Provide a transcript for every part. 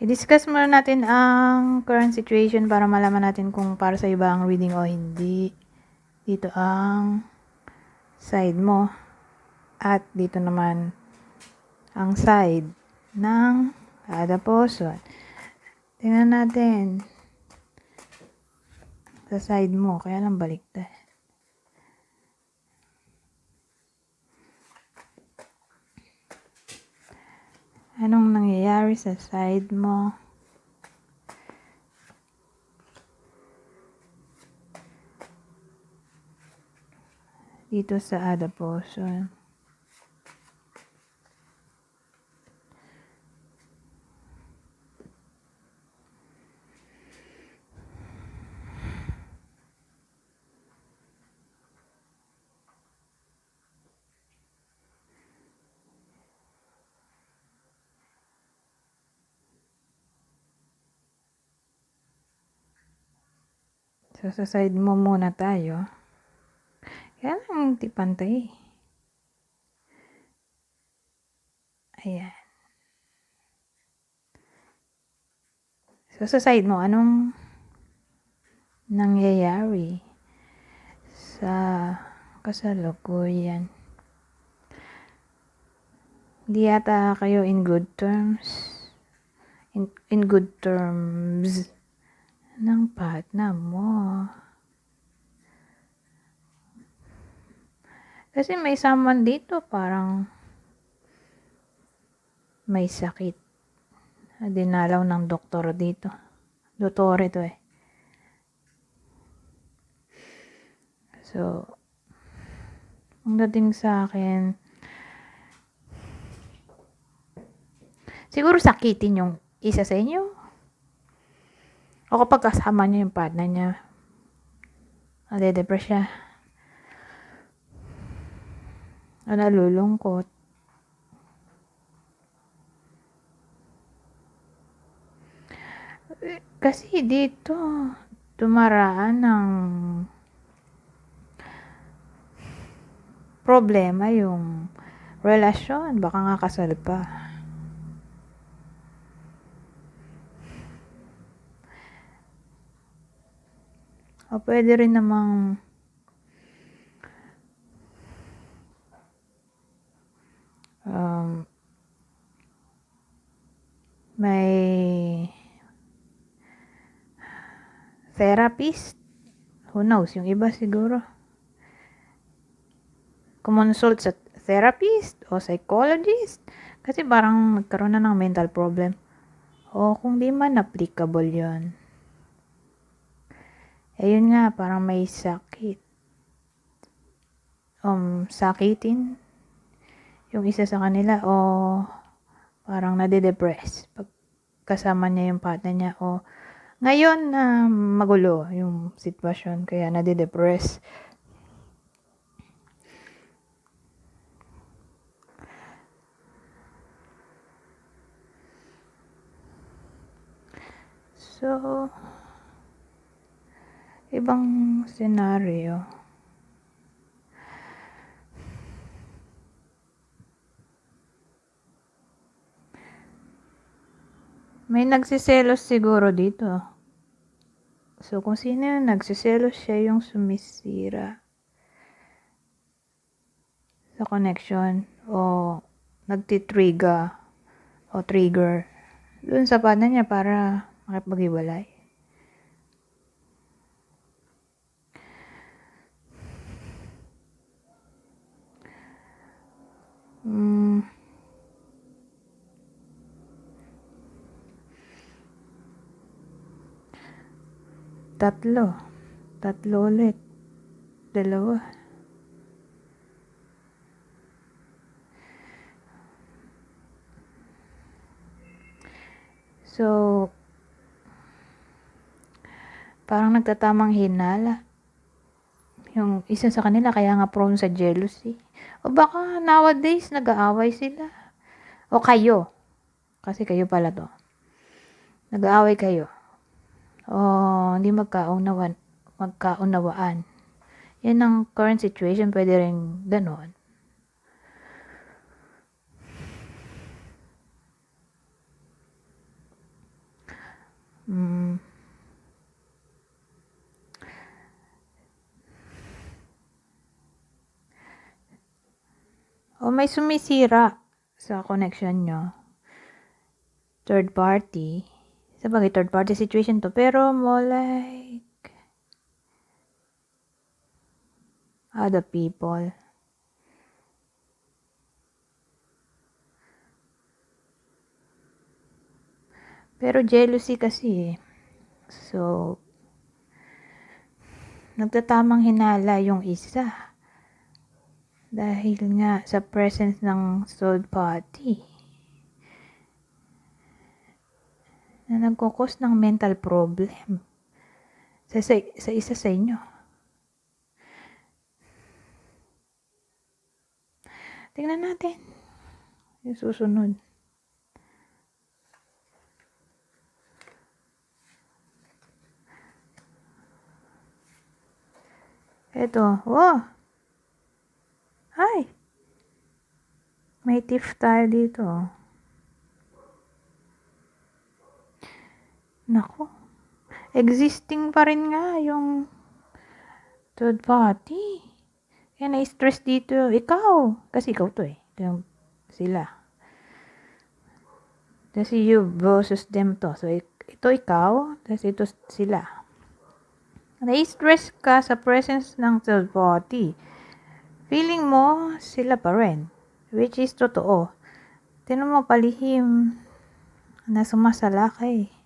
I-discuss muna natin ang current situation para malaman natin kung para sa iba ang reading o hindi. Dito ang side mo. At dito naman ang side ng kada person. Tingnan natin. Sa side mo, kaya lang baliktad. Anong nangyayari sa side mo? Dito sa other So, sa side mo muna tayo. Kaya lang, di pantay. Ayan. So, sa side mo, anong nangyayari sa kasalukuyan? Hindi yata kayo in good terms. In, in good terms ng partner mo. Kasi may someone dito parang may sakit. Dinalaw ng doktor dito. Doktore to eh. So, ang dating sa akin, siguro sakitin yung isa sa inyo. O kapag kasama niya yung partner niya, nade-depress siya. O nalulungkot. Eh, Kasi dito, dumaraan ng problema yung relasyon. Baka nga kasal pa. O pwede rin namang um, may therapist. Who knows? Yung iba siguro. Kumonsult sa therapist o psychologist. Kasi parang nagkaroon na ng mental problem. O kung di man applicable yon Ayun nga, parang may sakit. Um, sakitin yung isa sa kanila o parang nade-depress pag kasama niya yung partner niya o ngayon na magulo yung sitwasyon kaya nade-depress. So, ibang senaryo. May nagsiselos siguro dito. So, kung sino yung nagsiselos, siya yung sumisira sa connection o nagtitrigger o trigger dun sa partner niya para makipag-iwalay. Mm. Tatlo. Tatlo ulit. Dalawa. So, parang nagtatamang hinala. Yung isa sa kanila kaya nga prone sa jealousy. O baka nowadays nag-aaway sila. O kayo. Kasi kayo pala to. Nag-aaway kayo. O hindi magkaunawan, magkaunawaan. Yan ang current situation. Pwede rin ganon. Mm. O may sumisira sa connection nyo. Third party. Sabagay, third party situation to. Pero mo like other people. Pero jealousy kasi eh. So, nagtatamang hinala yung isa. Dahil nga sa presence ng third party. Na nagkukos ng mental problem. Sa, sa, sa isa sa inyo. Tingnan natin. Yung susunod. Eto. Oh! Ay! May tiff tayo dito. Nako. Existing pa rin nga yung third party. Kaya na-stress dito. Ikaw. Kasi ikaw to eh. Yung sila. Kasi you versus them to. So, ito ikaw. Tapos ito sila. Na-stress ka sa presence ng third party. Feeling mo, sila pa rin. Which is totoo. Tinan mo palihim na sumasalakay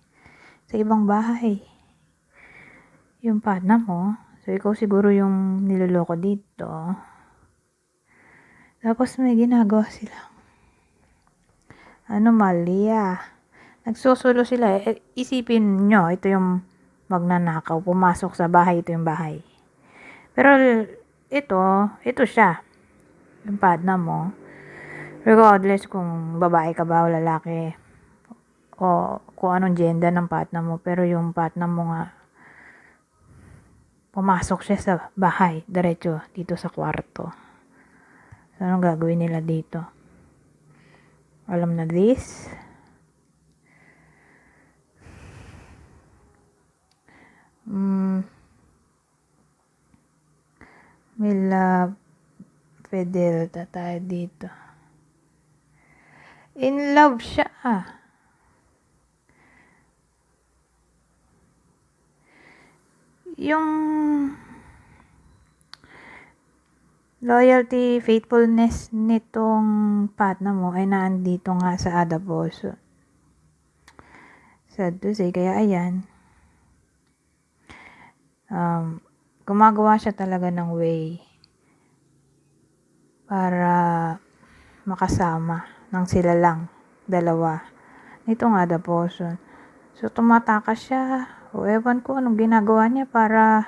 sa ibang bahay. Yung partner mo, so ikaw siguro yung niloloko dito. Tapos may ginagawa sila. Ano Malia? Nagsusulo sila. Eh, isipin nyo, ito yung magnanakaw. Pumasok sa bahay, ito yung bahay. Pero ito, ito siya. Yung partner mo. Regardless kung babae ka ba o lalaki. O kung anong gender ng partner mo. Pero yung partner mo nga, pumasok siya sa bahay. Diretso, dito sa kwarto. So, anong gagawin nila dito? Alam na this? Mm. May love Fidelta tayo dito. In love siya ah. Yung loyalty, faithfulness nitong partner mo ay naandito nga sa Ada Boso. Sad to say, kaya ayan. Um, gumagawa siya talaga ng way para makasama ng sila lang, dalawa. Nito nga Boso. So, tumatakas siya. O ewan ko anong ginagawa niya para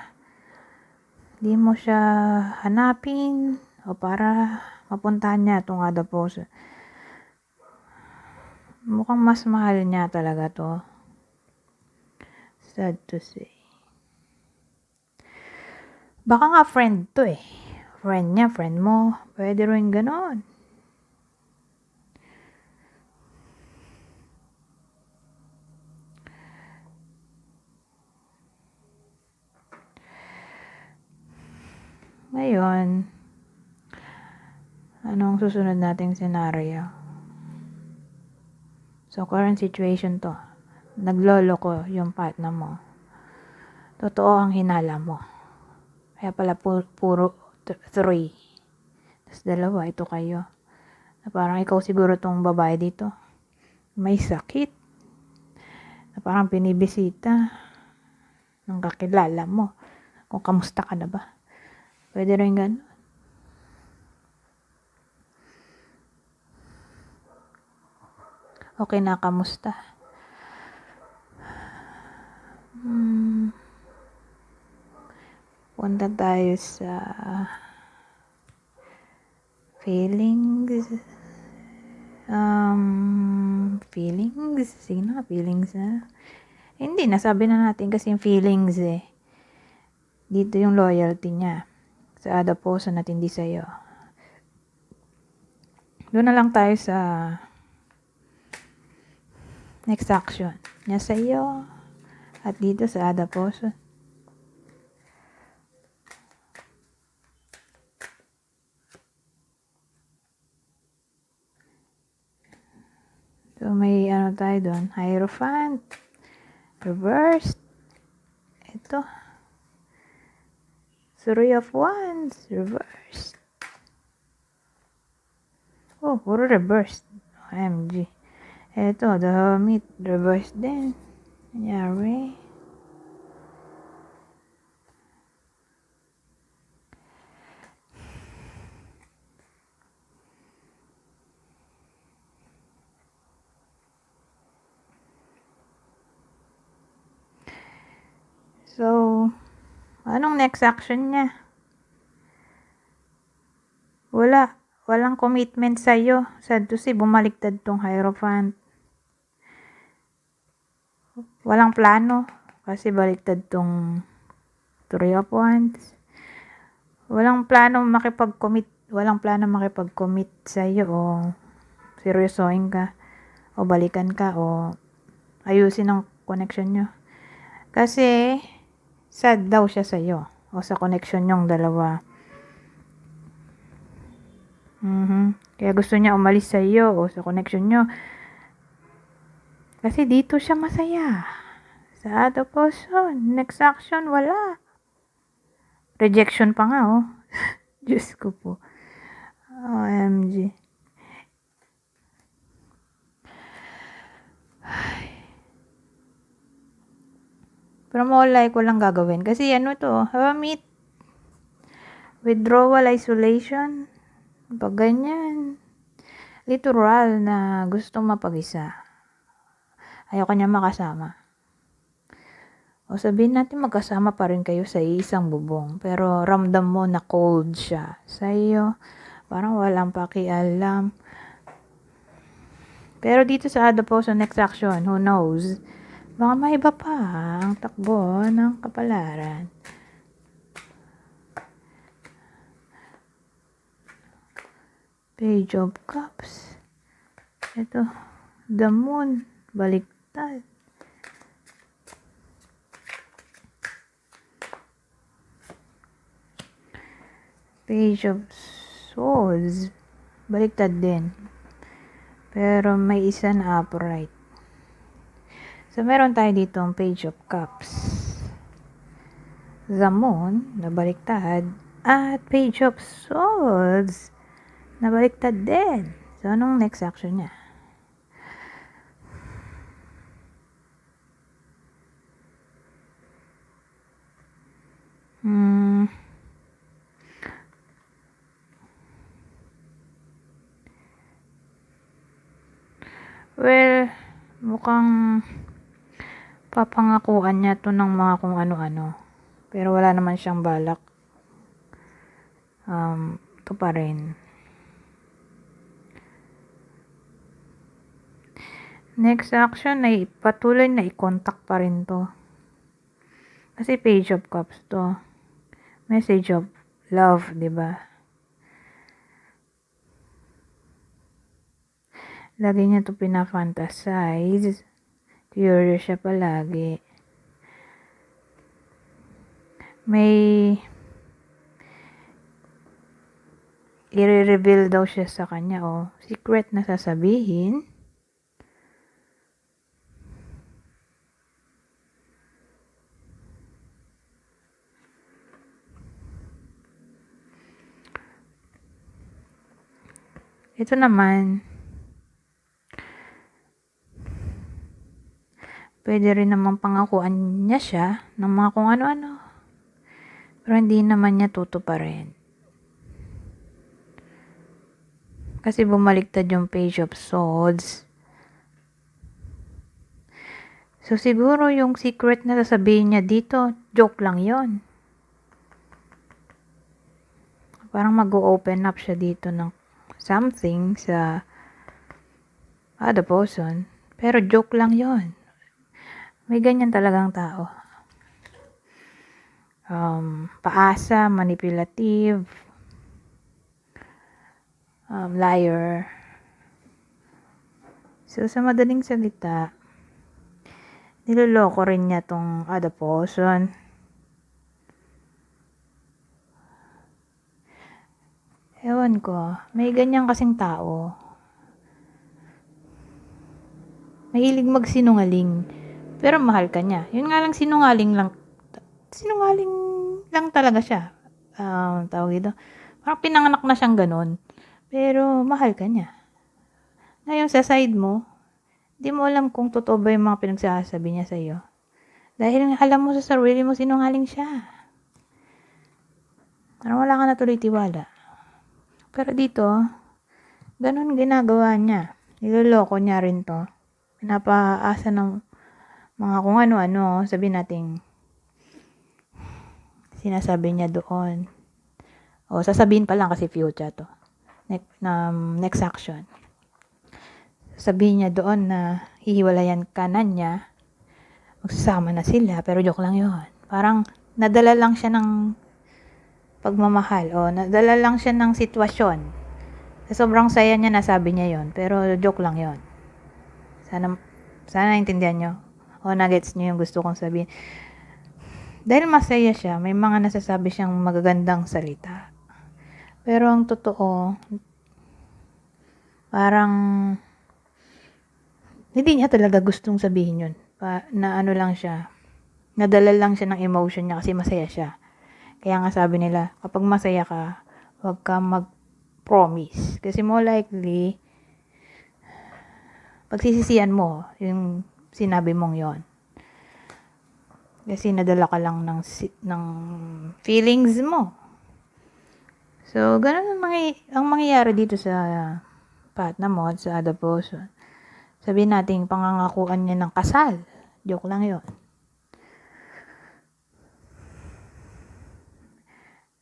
di mo siya hanapin o para mapuntahan niya itong Ada Boso. Mukhang mas mahal niya talaga to. Sad to say. Baka nga friend to eh. Friend niya, friend mo. Pwede rin ganon. Ngayon, anong susunod nating senaryo? So, current situation to. Nagloloko yung partner mo. Totoo ang hinala mo. Kaya pala pu- puro th- three. Tapos dalawa, ito kayo. Na parang ikaw siguro tong babae dito. May sakit. Na parang pinibisita ng kakilala mo. Kung kamusta ka na ba. Pwede rin ganun. Okay na, kamusta? Hmm. Punta tayo sa feelings. Um, feelings? Sige na, feelings na. Hindi, nasabi na natin kasi yung feelings eh. Dito yung loyalty niya. Sa ada po sa natindi sa'yo. Doon na lang tayo sa next action. Niya sa'yo. At dito sa Adaposo. So, may ano tayo doon. Hierophant. Reversed. Ito. Three of Wands. Reversed. Oh, puro reversed. OMG. Ito, the Hermit. Reversed din. Nangyari. So, anong next action niya? Wala. Walang commitment sa'yo. Sad to say, bumaliktad tong Hierophant. Walang plano. Kasi baliktad tong Three of Wands. Walang plano makipag-commit. Walang plano makipag-commit sa'yo o seryosohin ka o balikan ka o ayusin ang connection nyo. Kasi, sad daw siya sa'yo o sa connection nyong dalawa. Mhm. Kaya gusto niya umalis sa iyo o sa connection nyo. Kasi dito siya masaya. Sa other person, next action, wala. Rejection pa nga, oh. Diyos ko po. OMG. Pero mawala ko lang gagawin. Kasi ano to, hermit. Withdrawal, isolation. Pag ganyan, literal na gusto mapag-isa. Ayaw kanya makasama. O sabihin natin magkasama pa rin kayo sa isang bubong. Pero ramdam mo na cold siya sa iyo. Parang walang pakialam. Pero dito sa Adaposo next action, who knows? Baka may iba pa ang takbo ng kapalaran. Page of Cups. Ito, the moon. Baliktad. Page of Swords. Baliktad din. Pero may isa na upright. So, meron tayo dito ang Page of Cups. The Moon, na baliktad. At Page of Swords, na baliktad din. So, anong next action niya? Hmm. Well, mukhang papangakuan niya to ng mga kung ano-ano. Pero wala naman siyang balak. Um, to pa rin. Next action ay patuloy na i-contact pa rin to. Kasi page of cups to. Message of love, 'di ba? Lagi niya to pinafantasize. Curious siya palagi. May i-reveal daw siya sa kanya oh. secret na sasabihin. Ito naman, pwede rin naman pangakuan niya siya ng mga kung ano-ano. Pero hindi naman niya tutuparin. Kasi bumaliktad yung page of swords. So, siguro yung secret na sasabihin niya dito, joke lang yon Parang mag-open up siya dito ng something sa other person. Pero joke lang yon May ganyan talagang tao. Um, paasa, manipulative, um, liar. So, sa madaling salita, niloloko rin niya tong other person. Ewan ko, may ganyan kasing tao. Mahilig magsinungaling. Pero mahal ka niya. Yun nga lang sinungaling lang. Sinungaling lang talaga siya. Um, tawag ito. Parang pinanganak na siyang ganun. Pero mahal ka niya. Ngayon sa side mo, di mo alam kung totoo ba yung mga pinagsasabi niya sa'yo. Dahil alam mo sa sarili mo sinungaling siya. Parang wala ka na tuloy tiwala. Pero dito, ganun ginagawa niya. Niloloko niya rin to. Pinapaasa ng mga kung ano-ano, sabi nating sinasabi niya doon. O, sasabihin pa lang kasi future to. Next, um, next action. Sabihin niya doon na hihiwalayan ka na niya, magsasama na sila, pero joke lang yon Parang nadala lang siya ng pagmamahal o nadala lang siya ng sitwasyon. Sa sobrang saya niya nasabi niya yon pero joke lang yon Sana, sana naintindihan nyo o nuggets nyo yung gusto kong sabihin. Dahil masaya siya, may mga nasasabi siyang magagandang salita. Pero ang totoo, parang hindi niya talaga gustong sabihin yun. Pa, na ano lang siya, nadala lang siya ng emotion niya kasi masaya siya. Kaya nga sabi nila, kapag masaya ka, huwag ka mag-promise. Kasi more likely, pagsisisihan mo yung sinabi mong yon Kasi nadala ka lang ng, ng feelings mo. So, ganun ang, mangy- ang mangyayari dito sa partner mo at sa other person. Sabihin natin, pangangakuan niya ng kasal. Joke lang yon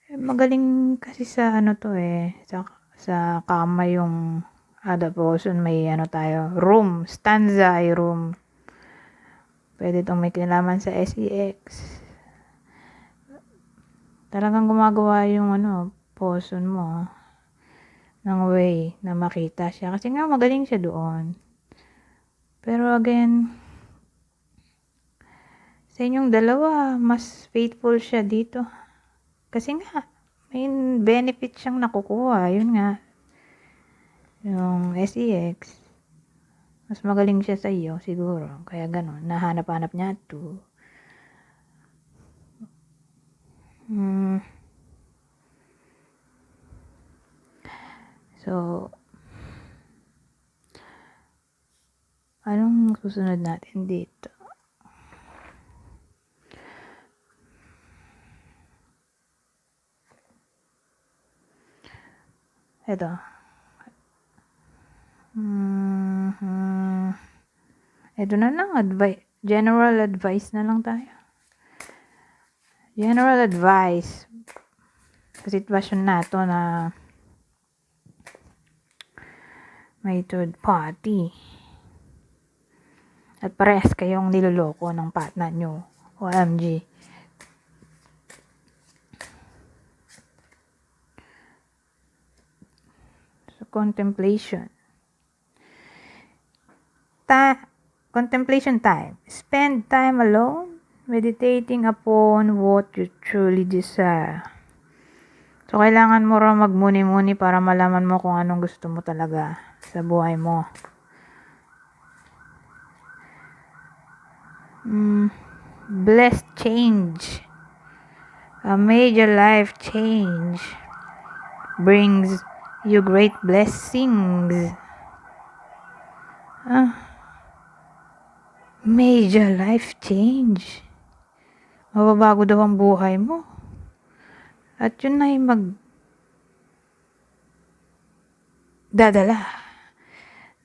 Eh, magaling kasi sa ano to eh, sa, sa kama yung other person, may ano tayo, room, stanza ay room. Pwede itong may kinalaman sa SEX. Talagang gumagawa yung ano, person mo ng way na makita siya. Kasi nga magaling siya doon. Pero again, sa inyong dalawa, mas faithful siya dito. Kasi nga, may benefit siyang nakukuha. Yun nga, yung SEX. Mas magaling siya sa iyo, siguro. Kaya ganun, nahanap-hanap niya to. Hmm. So, anong susunod natin dito? Ito. Mhm. Ito na lang, advice. General advice na lang tayo. General advice. Sa sitwasyon na to na may third party. At parehas kayong niloloko ng partner nyo. OMG. So, contemplation. Ta contemplation time. Spend time alone, meditating upon what you truly desire. So, kailangan mo raw magmuni-muni para malaman mo kung anong gusto mo talaga sa buhay mo. Mm, blessed change. A major life change brings you great blessings. Ah, major life change. Mababago daw ang buhay mo. At yun ay mag dadala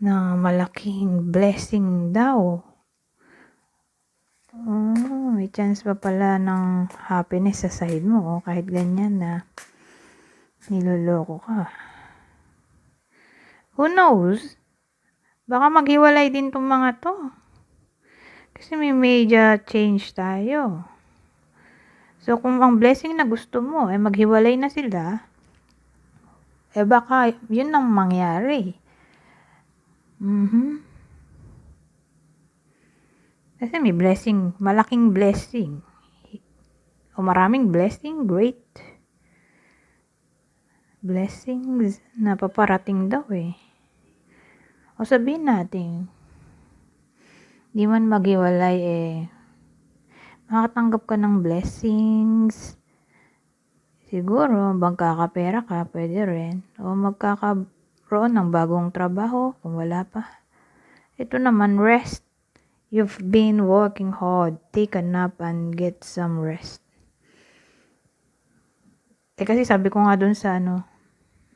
ng malaking blessing daw. Oh, may chance pa pala ng happiness sa side mo oh, kahit ganyan na niloloko ka. Who knows? Baka maghiwalay din tong mga to. Kasi may major change tayo. So, kung ang blessing na gusto mo ay maghiwalay na sila, eh baka yun ang mangyari. Mhm. Kasi may blessing, malaking blessing. O maraming blessing, great. Blessings na paparating daw eh. O sabihin natin, di man maghiwalay eh, makakatanggap ka ng blessings. Siguro, magkakapera ka, pwede rin. O magkakaroon ng bagong trabaho, kung wala pa. Ito naman, rest. You've been working hard. Take a nap and get some rest. Eh kasi sabi ko nga dun sa ano,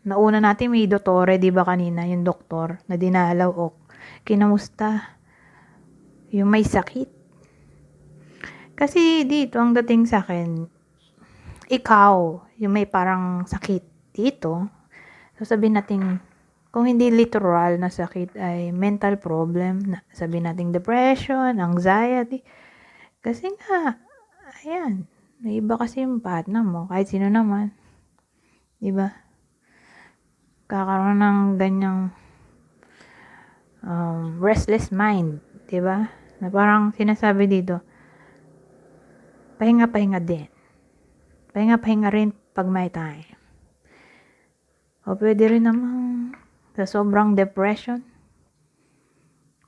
nauna natin may doktore, di ba kanina, yung doktor na dinalaw o kinamusta yung may sakit. Kasi dito, ang dating sa akin, ikaw, yung may parang sakit dito, so sabihin natin, kung hindi literal na sakit ay mental problem, sabihin natin depression, anxiety. Kasi nga, ayan, may iba kasi yung partner mo, kahit sino naman. Di ba? Kakaroon ng ganyang um, restless mind. Di ba? Na parang sinasabi dito, pahinga-pahinga din. Pahinga-pahinga rin pag may time. O pwede rin namang sa sobrang depression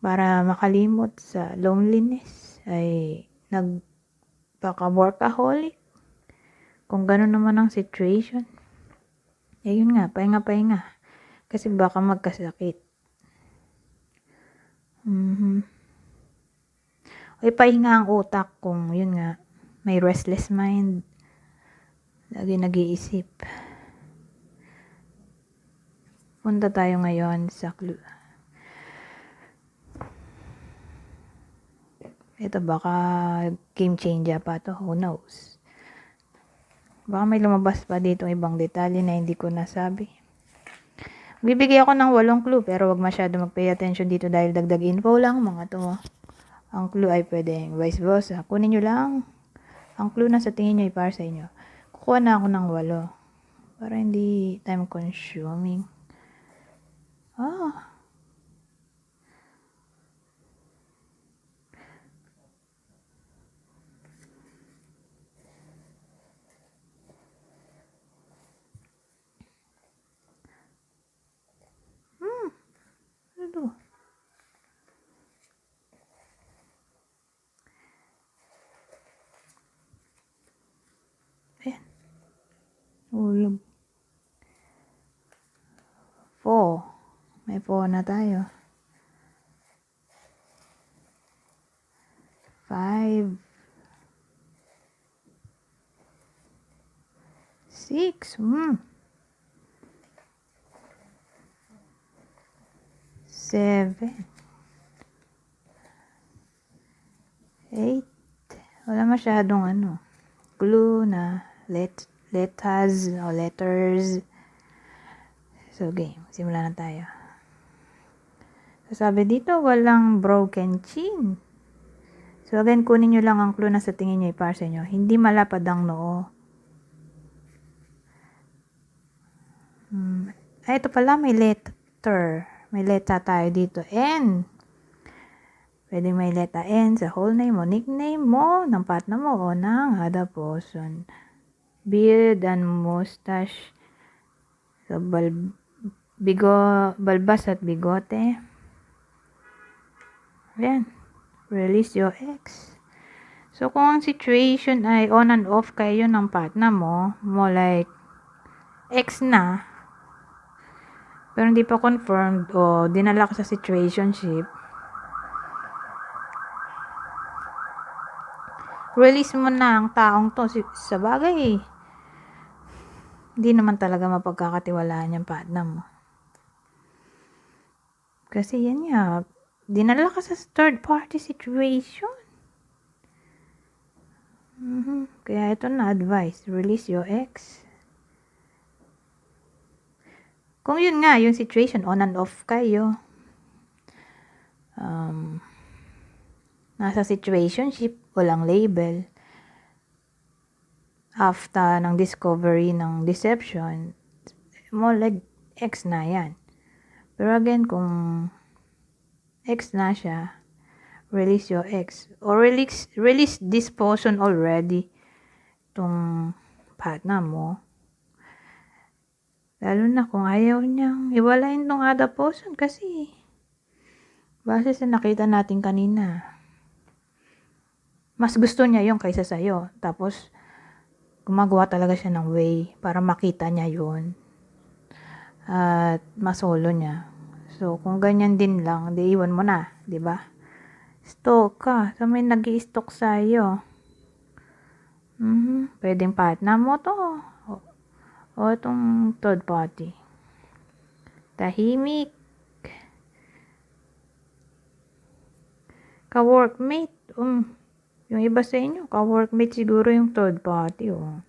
para makalimot sa loneliness ay nagpaka-workaholic. Kung gano'n naman ang situation. Eh yun nga, pahinga-pahinga. Kasi baka magkasakit. Mhm. O pahinga ang utak kung yun nga, may restless mind. Lagi nag-iisip. Punta tayo ngayon sa clue. Ito baka game changer pa to. Who knows? Baka may lumabas pa dito ibang detalye na hindi ko nasabi. Bibigay ako ng walong clue pero wag masyado mag-pay attention dito dahil dagdag info lang mga to. Ang clue ay pwedeng vice versa. Kunin nyo lang ang clue na sa tingin nyo ay para sa inyo. Kukuha na ako ng walo. Para hindi time consuming. Ah. Hmm. Ano to? Ayan. Ulog. Four. Four na tayo. Five. Six. Hmm. Seven. Eight. Wala masyadong ano. Clue na let letters o letters. So, game. Simula na tayo. So, sabi dito, walang broken chin. So, again, kunin nyo lang ang clue na sa tingin nyo para sa inyo. Hindi malapad ang noo. Hmm. Ay, ito pala, may letter. May letter tayo dito. N. Pwede may letter N sa whole name mo, nickname mo, ng partner mo, o ng other. Beard and mustache. So, bal bigo, balbas at bigote. Ayan. Release your ex. So, kung ang situation ay on and off kayo ng partner mo, mo like, ex na, pero hindi pa confirmed o dinala ka sa situationship, release mo na ang taong to. Sa bagay, hindi naman talaga mapagkakatiwalaan yung partner mo. Kasi yan nga, dinala ka sa third party situation. Mhm. Kaya ito na advice, release your ex. Kung yun nga, yung situation, on and off kayo, um, nasa situationship, walang label, after ng discovery ng deception, more like ex na yan. Pero again, kung ex na siya, release your ex. Or release, release this person already. Itong partner mo. Lalo na kung ayaw niyang iwalayin tong other person kasi base sa nakita natin kanina, mas gusto niya yung kaysa sa'yo. Tapos, gumagawa talaga siya ng way para makita niya yun. At masolo niya. So, kung ganyan din lang, di iwan mo na, di ba? Stalk ka. So, may nag stalk sa'yo. Mhm. Pwedeng partner mo to. O, o itong third party. Tahimik. Ka-workmate. Um, yung iba sa inyo, ka-workmate siguro yung third party. Oh.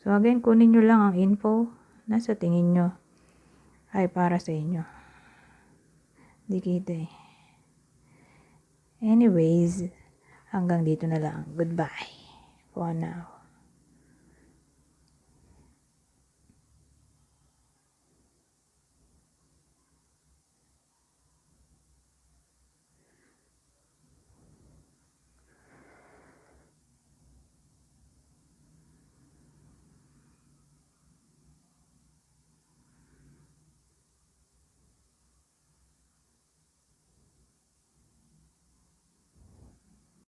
So, again, kunin nyo lang ang info na sa tingin nyo ay para sa inyo. Di kita eh. Anyways, hanggang dito na lang. Goodbye for now.